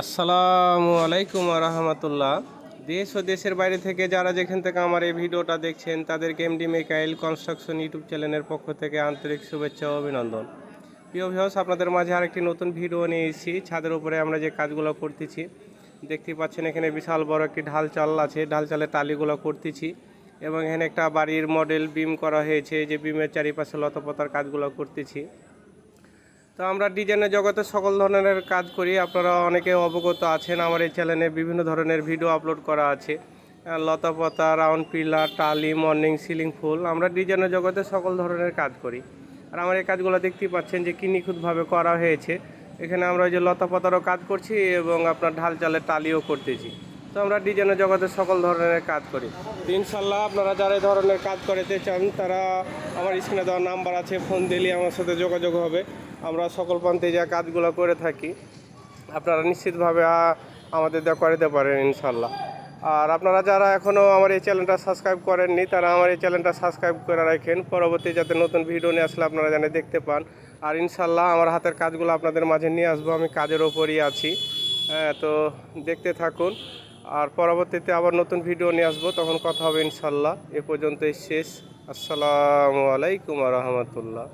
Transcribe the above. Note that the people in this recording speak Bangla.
আসসালামু আলাইকুম রহমতুল্লাহ। দেশ ও দেশের বাইরে থেকে যারা যেখান থেকে আমার এই ভিডিওটা দেখছেন, তাদেরকে এমডি মেকাইল কনস্ট্রাকশন ইউটিউব চ্যানেলের পক্ষ থেকে আন্তরিক শুভেচ্ছা ও অভিনন্দন। প্রিয় ভিউস আপনাদের মাঝে আরেকটি নতুন ভিডিও নিয়ে এসেছি। ছাদের উপরে আমরা যে কাজগুলো করতেছি দেখতে পাচ্ছেন এখানে বিশাল বড় একটি ঢাল চাল আছে। ঢাল চালের টালিগুলো করতেছি এবং এখানে একটা বাড়ির মডেল বিম করা হয়েছে। যে বিমের চারিপাশে লতপতার কাজগুলো করতেছি। তো আমরা ডিজাইনের জগতে সকল ধরনের কাজ করি। আপনারা অনেকে অবগত আছেন, আমার এই চ্যানেলে বিভিন্ন ধরনের ভিডিও আপলোড করা আছে। লতাপাতা রাউন্ড পিলার টালি মর্নিং সিলিং ফুল, আমরা ডিজাইনের জগতে সকল ধরনের কাজ করি। আর আমার এই কাজগুলো দেখতেই পাচ্ছেন যে কি নিখুঁতভাবে করা হয়েছে। এখানে আমরা ওই যে লতাপাতারও কাজ করছি এবং আপনার ঢাল চালের টালিও করতেছি। তো আমরা ডিজাইনের জগতে সকল ধরনের কাজ করি। ইনশাল্লাহ আপনারা যারা এই ধরনের কাজ করতে চান তারা আমার স্ক্রিনে দেওয়া নাম্বার আছে ফোন দিলে আমার সাথে যোগাযোগ হবে। আমরা সকল প্রান্তে যা কাজগুলো করে থাকি আপনারা নিশ্চিতভাবে আমাদের দেওয়া করে দিতে পারেন ইনশাল্লাহ। আর আপনারা যারা এখনও আমার এই চ্যানেলটা সাবস্ক্রাইব করেননি তারা আমার এই চ্যানেলটা সাবস্ক্রাইব করে রাখেন। পরবর্তী যাতে নতুন ভিডিও নিয়ে আসলে আপনারা জানে দেখতে পান। আর ইনশাল্লাহ আমার হাতের কাজগুলো আপনাদের মাঝে নিয়ে আসব আমি কাজের ওপরই আছি। হ্যাঁ, তো দেখতে থাকুন। আর পরবর্তীতে আবার নতুন ভিডিও নিয়ে আসব, তখন কথা হবে ইনশাল্লাহ। এ পর্যন্তই শেষ। আসসালামু আলাইকুম রহমতুল্লাহ।